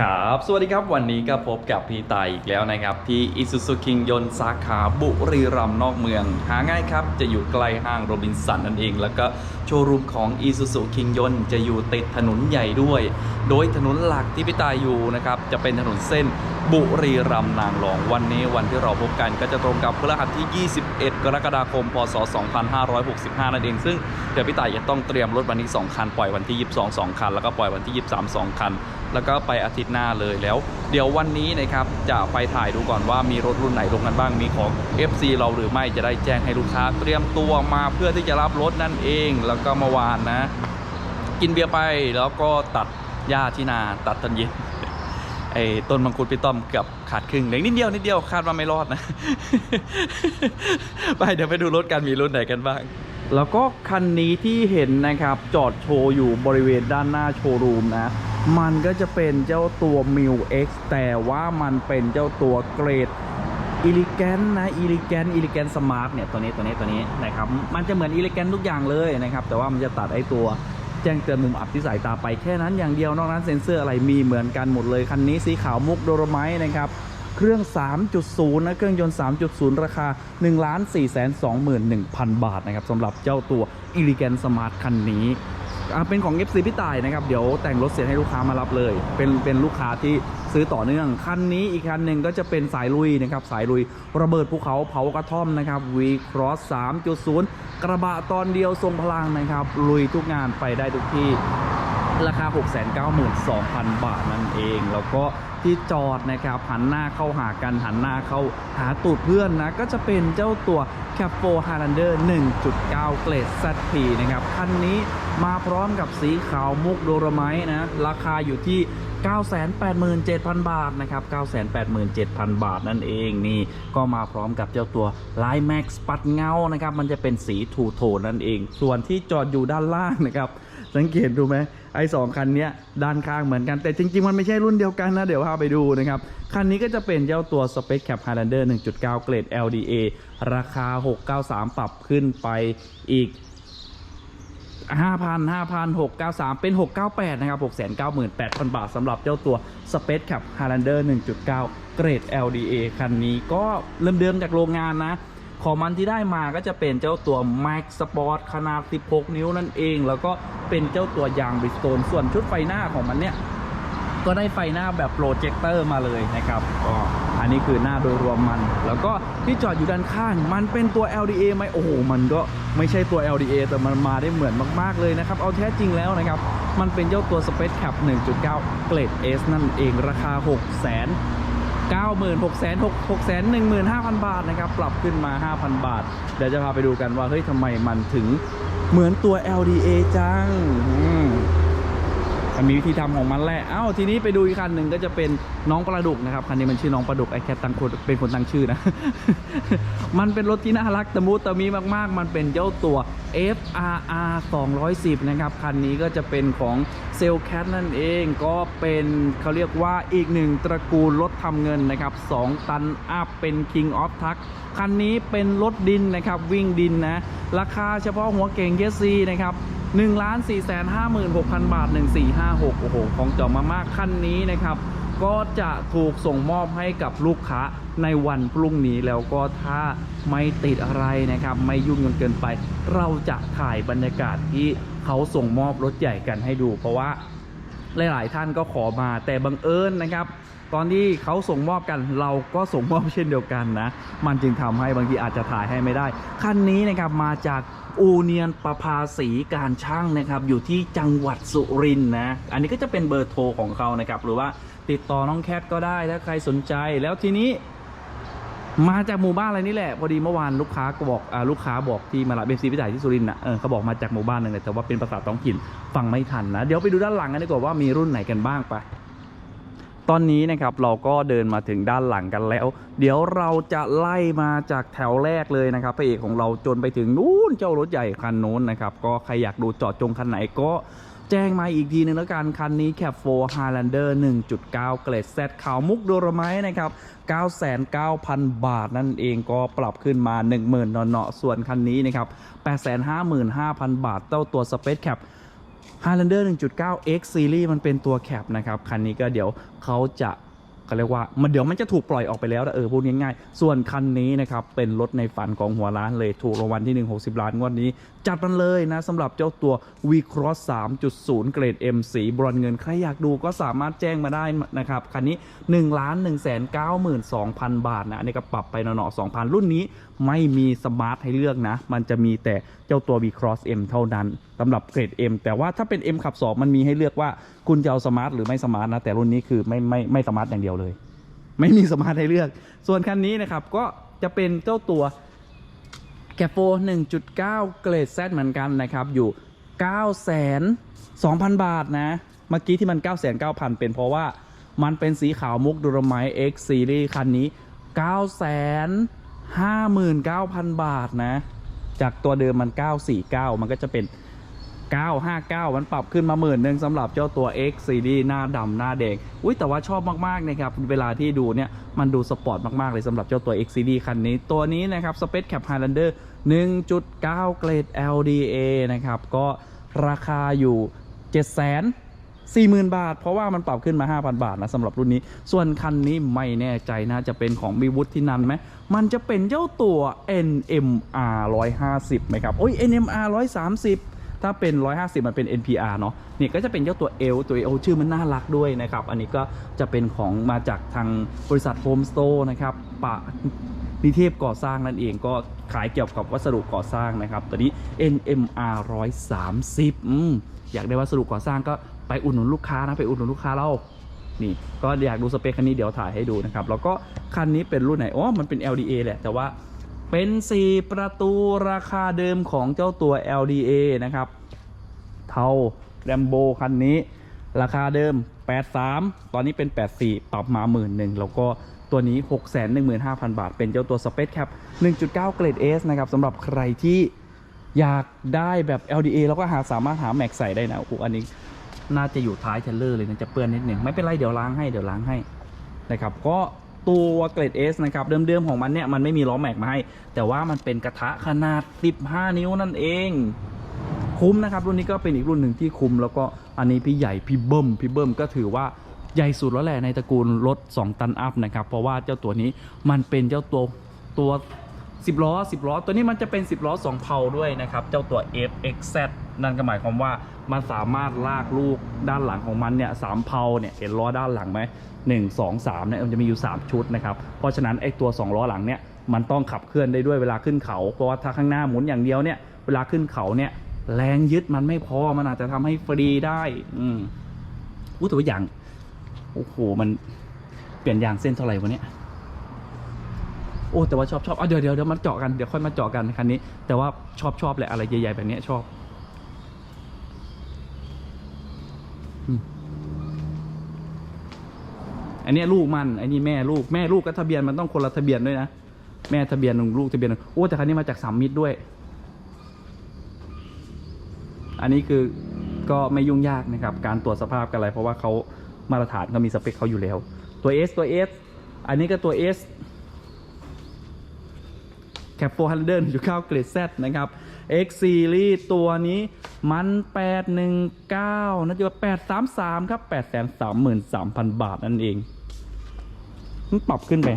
ครับ สวัสดีครับ วันนี้ก็พบกับพี่ตายอีกแล้วนะครับ ที่ Isuzu King ยนต์สาขาบุรีรัมย์นอกเมือง หาง่ายครับ จะอยู่ใกล้ห้างโรบินสันนั่นเอง แล้วก็โชว์รูมของ Isuzu King ยนต์จะอยู่ติดถนนใหญ่ด้วย โดยถนนหลักที่พี่ตายอยู่นะครับ จะเป็นถนนเส้นบุรีรัมย์นางรอง วันนี้วันที่เราพบกันก็จะตรงกับพฤหัสที่ 21 กรกฎาคม พศ 2565 นั่นเอง ซึ่งเดี๋ยวพี่ตายจะต้องเตรียมรถวันนี้ 2 คัน ปล่อยวันที่ 22 2 คัน แล้วก็ปล่อยวันที่ 23 2 คัน แล้วก็ไปอาทิตย์หน้าเลยแล้ว เดี๋ยววันนี้นะครับจะไปถ่ายดูก่อนว่ามีรถรุ่นไหนลงกันบ้างมีของ FC เราหรือไม่จะได้แจ้งให้ลูกค้า เตรียมตัวมาเพื่อที่จะรับรถนั่นเอง แล้วก็เมื่อวานนะ กินเบียร์ไปแล้วก็ตัดหญ้าที่นาตัดต้นเย็นไอ้ต้นมังคุดพี่ต้อมเกือบขาดครึ่งเลือนิดเดียวนิดเดียวคาดว่าไม่รอดนะ ไปเดี๋ยวไปดูรถกันมีรุ่นไหนกันบ้าง แล้วก็คันนี้ที่เห็นนะครับจอดโชว์อยู่บริเวณด้านหน้าโชว์รูมนะ มันก็จะเป็นเจ้าตัว m ิ w X แต่ว่ามันเป็นเจ้าตัวเกรดอิลิแกนนะอิลิแกนอิลิแกนสมาร์ทเนี่ยตัวนี้ตัวนี้ตัวนี้นะครับมันจะเหมือนอิลิแกนทุกอย่างเลยนะครับ แต่ว่ามันจะตัดไอตัวแจ้งเตือนมุมอับที่สายตาไปแค่นั้นอย่างเดียวนอกนั้นเซ็นเซอร์อะไรมีเหมือนกันหมดเลย คันนี้สีขาวมุกโดรไมต์นะครับเครื่อง 3.0 นะ เครื่องยนต์ 3.0 ราคา 1 4 2 1 0 0 0 บาทนะครับสำหรับเจ้าตัว e l e g a n t Smart คันนี้ เป็นของ FC พี่ต่ายนะครับเดี๋ยวแต่งรถเสร็จให้ลูกค้ามารับเลย เป็นเป็นลูกค้าที่ซื้อต่อเนื่องคันนี้อีกคันหนึ่งก็จะเป็นสายลุยนะครับสายลุยระเบิดภูเขาเผากระท่อมนะครับ V Cross 3.0 กระบะตอนเดียวทรงพลังนะครับลุยทุกงานไปได้ทุกที่ ราคา 692,000 บาทนั่นเอง แล้วก็ที่จอดนะครับหันหน้าเข้าหากันหันหน้าเข้าหาตูดเพื่อนนะ ก็จะเป็นเจ้าตัว c a p 4 Highlander 1.9 เกรด ZP นะครับ คันนี้มาพร้อมกับสีขาวมุกโดรไมต์นะ ราคาอยู่ที่ 987,000 บาทนะครับ 987,000 บาทนั่นเองนี่ก็มาพร้อมกับเจ้าตัว Line Max ปัดเงานะครับ มันจะเป็นสีทูโทนนั่นเอง ส่วนที่จอดอยู่ด้านล่างนะครับ สังเกตดูไหมไอ้สองคันนี้ด้านข้างเหมือนกันแต่จริง ๆ มันไม่ใช่รุ่นเดียวกันนะ เดี๋ยวพาไปดูนะครับ คันนี้ก็จะเป็นเจ้าตัว Space Cap Highlander 1.9 เกรด LDA ราคา 693 ปรับขึ้นไปอีก5,000 5,693 เป็น 698 นะครับ 698,000 บาทสำหรับเจ้าตัว Space Cap Highlander 1.9 เกรด LDA คันนี้ก็เริ่มเดิมจากโรงงานนะ ของมันที่ได้มาก็จะเป็นเจ้าตัว Max Sport ขนาด 16 นิ้วนั่นเอง แล้วก็เป็นเจ้าตัวยางบริสโตนส่วนชุดไฟหน้าของมันเนี่ยก็ได้ไฟหน้าแบบโปรเจคเตอร์มาเลยนะครับก็อันนี้คือหน้าโดยรวมมัน แล้วก็ที่จอดอยู่ด้านข้าง มันเป็นตัว LDA ไหมโอ้โห มันก็ไม่ใช่ตัว LDA แต่มันมาได้เหมือนมาก ๆ เลยนะครับ เอาแท้จริงแล้วนะครับ มันเป็นเจ้าตัว Space Cap 1.9 เกรด S นั่นเองราคา 6 0 0 0 0 9 6 0 0 0 6 6 1 5 0 0 0 บาทนะครับ ปรับขึ้นมา 5,000 บาท เดี๋ยวจะพาไปดูกันว่า เฮ้ยทำไมมันถึงเหมือนตัว LDA จัง มันมีวิธีทำของมันแหละ เอ้าทีนี้ไปดูอีกคันหนึ่งก็จะเป็นน้องปลาดุกนะครับคันนี้มันชื่อน้องปลาดุกไอแคทตังคนเป็นคนตั้งชื่อนะ มันเป็นรถที่น่ารักตะมุตะมีมากๆ มันเป็นเจ้าตัว FRR 210 นะครับคันนี้ก็จะเป็นของเซลแคทนั่นเองก็เป็นเขาเรียกว่าอีกหนึ่งตระกูลรถทำเงินนะครับ 2 ตันอัพเป็น King of t u c คันนี้เป็นรถดินนะครับวิ่งดินนะราคาเฉพาะหัวเก่งเยสซีนะครับ 1 4 5 6 0 0 0 บาท 1456 โอ้โห ของจอมามากคันนี้นะครับ ก็จะถูกส่งมอบให้กับลูกค้าในวันพรุ่งนี้แล้วก็ถ้าไม่ติดอะไรนะครับ ไม่ยุ่งจนเกินไป เราจะถ่ายบรรยากาศที่เขาส่งมอบรถใหญ่กันให้ดู เพราะว่าหลาย ๆ ท่านก็ขอมาแต่บังเอิญนะครับ ตอนที่เขาส่งมอบกันเราก็ส่งมอบเช่นเดียวกันนะ มันจึงทำให้บางทีอาจจะถ่ายให้ไม่ได้ คันนี้นะครับมาจากอูเนียนประภาสีการช่างนะครับ อยู่ที่จังหวัดสุรินทร์นะ อันนี้ก็จะเป็นเบอร์โทรของเขานะครับ หรือว่าติดต่อน้องแคทก็ได้ถ้าใครสนใจแล้วทีนี้มาจากหมู่บ้านอะไรนี่แหละ พอดีเมื่อวานลูกค้าก็บอกอลูกค้าบอกที่มารับเบนซีพิจ่ายที่สุรินทร์นะเออเขาบอกมาจากหมู่บ้านหนึงแต่ว่าเป็นภาษาท้องถิ่นฟังไม่ทันนะ เดี๋ยวไปดูด้านหลังกันดีกว่าว่ามีรุ่นไหนกันบ้างไป ตอนนี้นะครับเราก็เดินมาถึงด้านหลังกันแล้ว เดี๋ยวเราจะไล่มาจากแถวแรกเลยนะครับพระเอกของเราจนไปถึงนู้นเจ้ารถใหญ่คันโน้นนะครับก็ใครอยากดูเจอดจงคันไหนก็แจ้งมาอีกทีนึงแล้วกันคันนี้แคป4 Highlander 1.9 เกรดแซดขาวมุกโดรไมต์นะครับ 99,000 บาทนั่นเองก็ปรับขึ้นมา 10,000เนาะส่วนคันนี้นะครับ 855,000 บาทเต้าตัว Space Cap Highlander 1.9 X Series มันเป็นตัวแคปนะครับ คันนี้ก็เดี๋ยวเขาจะเขาเรียกว่ามันเดี๋ยวมันจะถูกปล่อยออกไปแล้วเออพูดง่ายๆ ส่วนคันนี้นะครับ เป็นรถในฝันของหัวร้านเลยถูกรางวัลที่ 1 60 ล้านงวดนี้ จัดมันเลยนะสำหรับเจ้าตัว V Cross 3.0 เกรด M สีบรอนเงิน ใครอยากดูก็สามารถแจ้งมาได้นะครับ คันนี้1ล้าน1 9 2 0 0 0 บาทนะอันนี้ก็ปรับไปหน่อๆ2,000 รุ่นนี้ไม่มีสมาร์ทให้เลือกนะ มันจะมีแต่เจ้าตัว V Cross M เท่านั้นสำหรับเกรด M แต่ว่าถ้าเป็น M ขับ2มันมีให้เลือกว่าคุณจะเอาสมาร์ทหรือไม่สมาร์ทนะ แต่รุ่นนี้คือไม่ไม่ไม่สมาร์ทอย่างเดียวเลย ไม่มีสมาร์ทให้เลือก ส่วนคันนี้นะครับก็จะเป็นเจ้าตัวแกโฟ1.9 เกรด Z เหมือนกันนะครับ อยู่ 9 2 0 0 0 บาทนะ เมื่อกี้ที่มัน 9 9 0 0 0 เป็นเพราะว่ามันเป็นสีขาวมุกดูรไม X Series คันนี้ 9 59,000 บาทนะ จากตัวเดิมมัน 949 มันก็จะเป็น 959 มันปรับขึ้นมาหมื่นหนึ่งสำหรับเจ้าตัว X Series หน้าดำหน้าแดงอุ้ยแต่ว่าชอบมากๆนะครับ เวลาที่ดูเนี่ย มันดูสปอร์ตมาก ๆ เลยสำหรับเจ้าตัว X Series คันนี้ ตัวนี้นะครับ Space Cap Highlander 1.9 เกรด LDA นะครับ ก็ราคาอยู่7 40,000 บาท เพราะว่ามันปรับขึ้นมา 5,000 บาทนะสำหรับรุ่นนี้ ส่วนคันนี้ไม่แน่ใจน่าจะเป็นของมีวุฒิที่นั่นไหมมันจะเป็นเจ้าตัว NMR 150ไหมครับโอ้ย NMR 130 ถ้าเป็น 150 มันเป็น NPR เนาะนี่ก็จะเป็นเจ้าตัว L ตัว L ชื่อมันน่ารักด้วยนะครับ อันนี้ก็จะเป็นของมาจากทางบริษัทโฮมสโตร์นะครับปะนิเทพก่อสร้างนั่นเองก็ขายเกี่ยวกับวัสดุก่อสร้างนะครับตัวนี้ NMR 130อืมอยากได้วัสดุก่อสร้างก็ไปอุดหนุนลูกค้านะไปอุดหนุนลูกค้าเรานี่ก็อยากดูสเปคคันนี้เดี๋ยวถ่ายให้ดูนะครับแล้วก็คันนี้เป็นรุ่นไหนอ๋อมันเป็น LDA แหละแต่ว่า เป็น 4 ประตูราคาเดิมของเจ้าตัว LDA นะครับ เทาแรมโบคันนี้ ราคาเดิม 83 ตอนนี้เป็น 84 ปรับมาหมื่นหนึ่งแล้วก็ตัวนี้ 615,000 บาท เป็นเจ้าตัว Space Cap 1.9 เกรด S นะครับสำหรับใครที่อยากได้แบบ LDA แล้วก็หาสามารถหาแม็กใส่ได้นะอ้โหอันนี้น่าจะอยู่ท้ายเทรลเลอร์เลยนะจะเปื้อนนิดหนึ่งไม่เป็นไรเดี๋ยวล้างให้เดี๋ยวล้างให้นะครับก็ ตัวเกรด S นะครับเดิมๆของมันเนี่ยมันไม่มีล้อแม็กมาให้ แต่ว่ามันเป็นกระทะขนาด 15 นิ้วนั่นเอง คุ้มนะครับ รุ่นนี้ก็เป็นอีกรุ่นหนึ่งที่คุ้ม แล้วก็อันนี้พี่ใหญ่พี่เบิ้มพี่เบิ้มก็ถือว่าใหญ่สุดแล้วแหละในตระกูลรถ 2 ตันอัพนะครับเพราะว่าเจ้าตัวนี้มันเป็นเจ้าตัวตัว 10 ล้อ 10 ล้อ ตัวนี้มันจะเป็น 10 ล้อ 2 เพาด้วยนะครับ เจ้าตัว FXZ นั่นก็หมายความว่ามันสามารถลากลูกด้านหลังของมันเนี่ยสามเพาเนี่ยเห็นล้อด้านหลังไหมหนึ่งสองสามเนี่ยมันจะมีอยู่ 3 ชุดนะครับเพราะฉะนั้นไอ้ตัว 2 ล้อหลังเนี่ยมันต้องขับเคลื่อนได้ด้วยเวลาขึ้นเขา เพราะว่าถ้าข้างหน้าหมุนอย่างเดียวเนี่ยเวลาขึ้นเขาเนี่ยแรงยึดมันไม่พอมันอาจจะทำให้ฟรีได้ อืมอู้แต่ว่าอย่างโอ้โหมันเปลี่ยนยางเส้นเท่าไหร่วะเนี่ยโอ้แต่ว่าชอบชอบอะเดี๋ยวเดี๋ยวเดี๋ยวมาเจาะกันเดี๋ยวค่อยมาเจาะกันคันนี้ แต่ว่าชอบชอบแหละอะไรใหญ่ๆแบบนี้ชอบอืม อันนี้ลูกมันอันนี้แม่ลูกแม่ลูกก็ทะเบียนมันต้องคนละทะเบียนด้วยนะแม่ทะเบียนหนึ่งลูกทะเบียนหนึ่งโอ้แต่คันนี้มาจากสามมิตรด้วย อันนี้คือก็ไม่ยุ่งยากนะครับ การตรวจสภาพกันอะไร เพราะว่าเขามาตรฐานเขามีสเปคเขาอยู่แล้ว ตัว S ตัว S อันนี้ก็ตัว S แคปโฟฮันเดิลอยู่ข้าวเกรด Z นะครับ X Series ตัวนี้มัน 819นะจ๊ะ833 ครับ 833,000 บาทนั่นเอง มันปรับขึ้นไป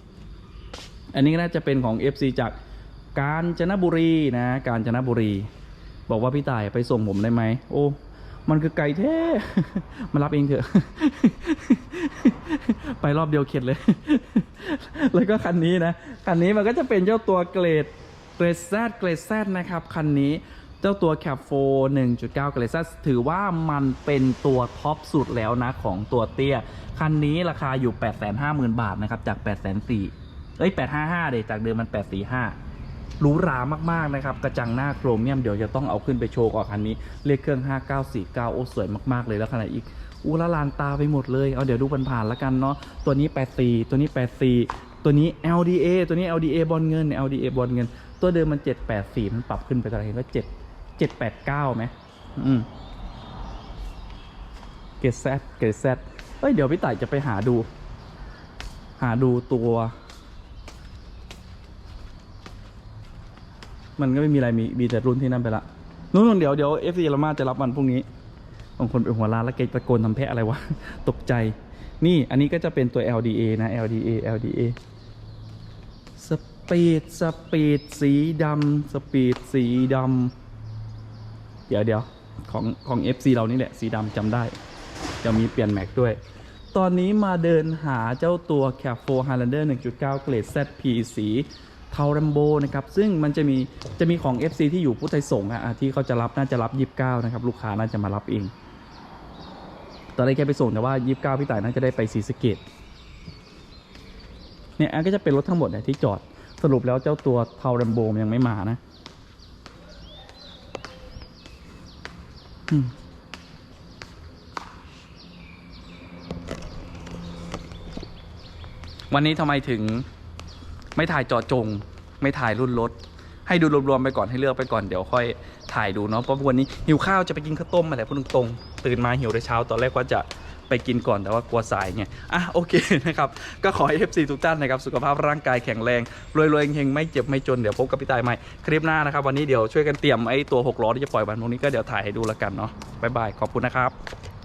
5,000อันนี้น่าจะเป็นของ FC จากกาญจนบุรีนะ กาญจนบุรี บอกว่าพี่ต่ายไปส่งผมได้ไหมโอ้มันคือไก่แท้ มารับเองเถอะ ไปรอบเดียวเข็ดเลย แล้วก็คันนี้นะ คันนี้มันก็จะเป็นเจ้าตัวเกรด เกรดแซดเกรดแซดนะครับ คันนี้ เจ้าตัวแคปโฟ1.9เกรดแซดถือว่ามันเป็นตัวท็อปสุดแล้วนะของตัวเตี้ย คันนี้ราคาอยู่ 850,000 บาทนะครับ จาก 804,000เอ้ย 855 เลยจากเดิมมัน 845หรูหรามาก ๆ นะครับ กระจังหน้าโครเมียมเดี๋ยวจะต้องเอาขึ้นไปโชว์ก่อนคันนี้เลขเครื่อง 5949 โอ้สวยมากๆเลยแล้วขนาดอีกอูละลานตาไปหมดเลย เอาเดี๋ยวดูผ่านๆแล้วกันเนาะ ตัวนี้ 84 ตัวนี้ 84 ตัวนี้ LDA ตัวนี้ LDA บอลเงิน LDA บอลเงิน ตัวเดิมมัน 784 มันปรับขึ้นไปเท่าไหร่เห็นก็7 789ไหมอืมเกตแซดเกตแซดเอ้ย เดี๋ยวพี่ต่ายจะไปหาดู หาดูตัว มันก็ไม่มีอะไรมีมีแต่รุ่นที่นั่นไปละนู่นๆเดี๋ยวเดี๋ยวเอฟซีละมาจะรับวันพรุ่งนี้บางคนไปหัวร้านแล้วเกตะโกนทำแพะอะไรวะ ตกใจ นี่อันนี้ก็จะเป็นตัว LDA นะ LDA LDA สปีดสปีดสีดำสปีดสีดำเดี๋ยวเดี๋ยวของของ FC เรานี่แหละ สีดำจำได้ จะมีเปลี่ยนแม็กด้วย ตอนนี้มาเดินหาเจ้าตัว c a p 4 Highlander 1.9 เกรด ZP สีเทา r รมโบนะครับ ซึ่งมันจะมีจะมีของ FC ที่อยู่พุทธไทยสงฆ์อะที่เขาจะรับน่าจะรับ 29 นะครับ ลูกค้าน่าจะมารับเอง ตอนแรกแกไปส่งแต่ว่า 29 พี่ต่ายน่าจะได้ไปสีสเกตเนี่ยอันก็จะเป็นรถทั้งหมดเนี่ยที่จอดสรุปแล้วเจ้าตัวเทา r รมโบยังไม่มานะอืม วันนี้ทำไมถึง ไม่ถ่ายจอจง ไม่ถ่ายรุ่นรถ ให้ดูรวมๆไปก่อนให้เลือกไปก่อนเดี๋ยวค่อยถ่ายดูเนาะเพราะวันนี้หิวข้าวจะไปกินข้าวต้มอะไรพูดตรงๆตื่นมาหิวแต่เช้าตอนแรกว่าจะ ไปกินก่อนแต่ว่ากลัวสายไงอะโอเคนะครับก็ขอให้ FC ทุกท่านนะครับสุขภาพร่างกายแข็งแรงรวยๆเฮงๆไม่เจ็บไม่จนเดี๋ยวพบกับพี่ตายใหม่คลิปหน้านะครับวันนี้เดี๋ยวช่วยกันเตรียมไอ้ตัวหกล้อที่จะปล่อยวันพรุ่งนี้ก็เดี๋ยวถ่ายให้ดูแล้วกันเนาะบ๊ายบายขอบคุณนะครับ